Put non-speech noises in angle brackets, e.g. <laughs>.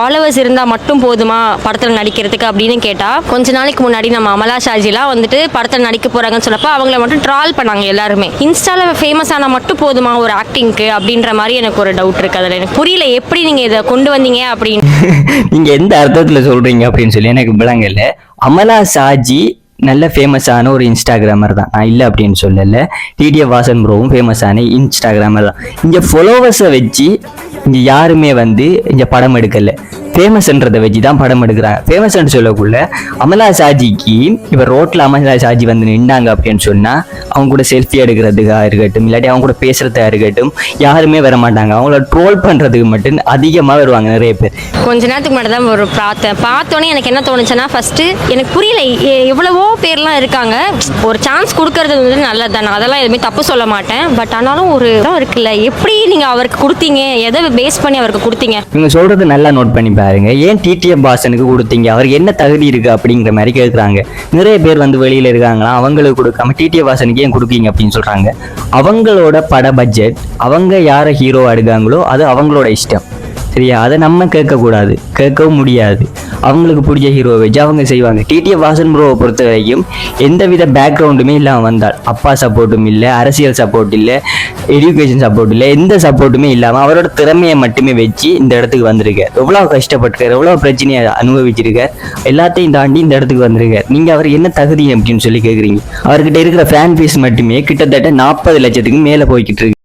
Followers இருந்தால் மட்டும் போதுமா படத்தில் நடிக்கிறதுக்கு அப்படின்னு கேட்டால் கொஞ்ச நாளைக்கு முன்னாடி நம்ம அமலா ஷாஜிலாம் வந்துட்டு படத்தில் நடிக்க போகிறாங்கன்னு சொல்லப்போ அவங்கள மட்டும் ட்ரால் பண்ணாங்க எல்லாருமே. இன்ஸ்டாவில் ஃபேமஸ் ஆனால் மட்டும் போதுமா ஒரு ஆக்டிங்க்கு அப்படின்ற மாதிரி எனக்கு ஒரு டவுட் இருக்குது அதில் எனக்கு புரியல எப்படி நீங்கள் இதை கொண்டு வந்தீங்க அப்படின்னு. <laughs> நீங்கள் எந்த அர்த்தத்தில் சொல்கிறீங்க அப்படின்னு சொல்லி எனக்கு விளங்கல. அமலா சாஜி நல்ல ஃபேமஸான ஒரு இன்ஸ்டாகிராமர் தான். நான் இல்லை அப்படின்னு சொல்லலை. டிடிஎஃப் வாசன் ப்ரோவும் ஃபேமஸான இன்ஸ்டாகிராமர் தான். இங்கே ஃபாலோவர்ஸை வச்சு இங்கே யாருமே வந்து இங்கே படம் எடுக்கலை. ஃபேமஸ்ன்றதை வச்சு தான் படம் எடுக்கிறாங்க ஃபேமஸ்ன்னு சொல்லக்குள்ள அமலா சாஜிக்கு இப்போ ரோட்டில் அமலா சாஜி வந்து நின்னாங்க அப்படின்னு சொன்னால் அவங்க கூட செல்ஃபி எடுக்கிறதுக்காக இருக்கட்டும் இல்லாட்டி அவங்க கூட பேசுறதா இருக்கட்டும் யாருமே வர மாட்டாங்க. அவங்கள ட்ரோல் பண்ணுறதுக்கு மட்டும் அதிகமாக வருவாங்க நிறைய பேர். கொஞ்ச நேரத்துக்கு முன்னாடி தான் ஒரு பார்த்தேன். பார்த்தோன்னே எனக்கு என்ன தோணுச்சுன்னா ஃபஸ்ட்டு எனக்கு புரியல. எவ்வளவோ பேர்லாம் இருக்காங்க. ஒரு சான்ஸ் கொடுக்கறது வந்து நல்லது தானே அதெல்லாம் எதுவுமே தப்பு சொல்ல மாட்டேன். பட் ஆனாலும் ஒரு இருக்குல்ல. எப்படி நீங்கள் அவருக்கு கொடுத்தீங்க? எதை பேஸ் பண்ணி அவருக்கு கொடுத்தீங்க? இவங்க சொல்றது நல்லா நோட் பண்ணி பாருங்க. ஏன் டிடிஎம் பாசனுக்கு கொடுத்தீங்க? அவருக்கு என்ன தகுதி இருக்கு அப்படிங்கிற மாதிரி கேட்குறாங்க நிறைய பேர் வந்து வெளியில இருக்காங்களா அவங்களுக்கு கொடுக்காம டிடிஎம் பாசனுக்கு ஏன் கொடுக்கீங்க அப்படின்னு சொல்றாங்க. அவங்களோட பட பட்ஜெட் அவங்க யாரை ஹீரோ எடுக்காங்களோ அது அவங்களோட இஷ்டம். சரியா? அதை நம்ம கேட்கக்கூடாது. கேட்கவும் முடியாது. அவங்களுக்கு பிடிச்ச ஹீரோவை வச்சு அவங்க செய்வாங்க. டிடிஏ வாசன் ப்ரோவை பொறுத்த வரைக்கும் எந்தவித பேக்ரவுண்டுமே இல்லாமல் வந்தால் அப்பா சப்போர்ட்டும் இல்லை அரசியல் சப்போர்ட் இல்லை எஜுகேஷன் சப்போர்ட் இல்லை எந்த சப்போர்ட்டுமே இல்லாமல் அவரோட திறமையை மட்டுமே வச்சு இந்த இடத்துக்கு வந்திருக்கார். எவ்வளோ கஷ்டப்பட்டிருக்கார் எவ்வளோ பிரச்சனையை அனுபவிச்சிருக்கார் எல்லாத்தையும் தாண்டி இந்த இடத்துக்கு வந்திருக்கார். நீங்கள் அவர் என்ன தகுதி அப்படின்னு சொல்லி கேட்குறீங்க அவர்கிட்ட இருக்கிற ஃபேன் ஃபீஸ் மட்டுமே கிட்டத்தட்ட நாற்பது லட்சத்துக்கு மேலே போய்கிட்டு இருக்கு.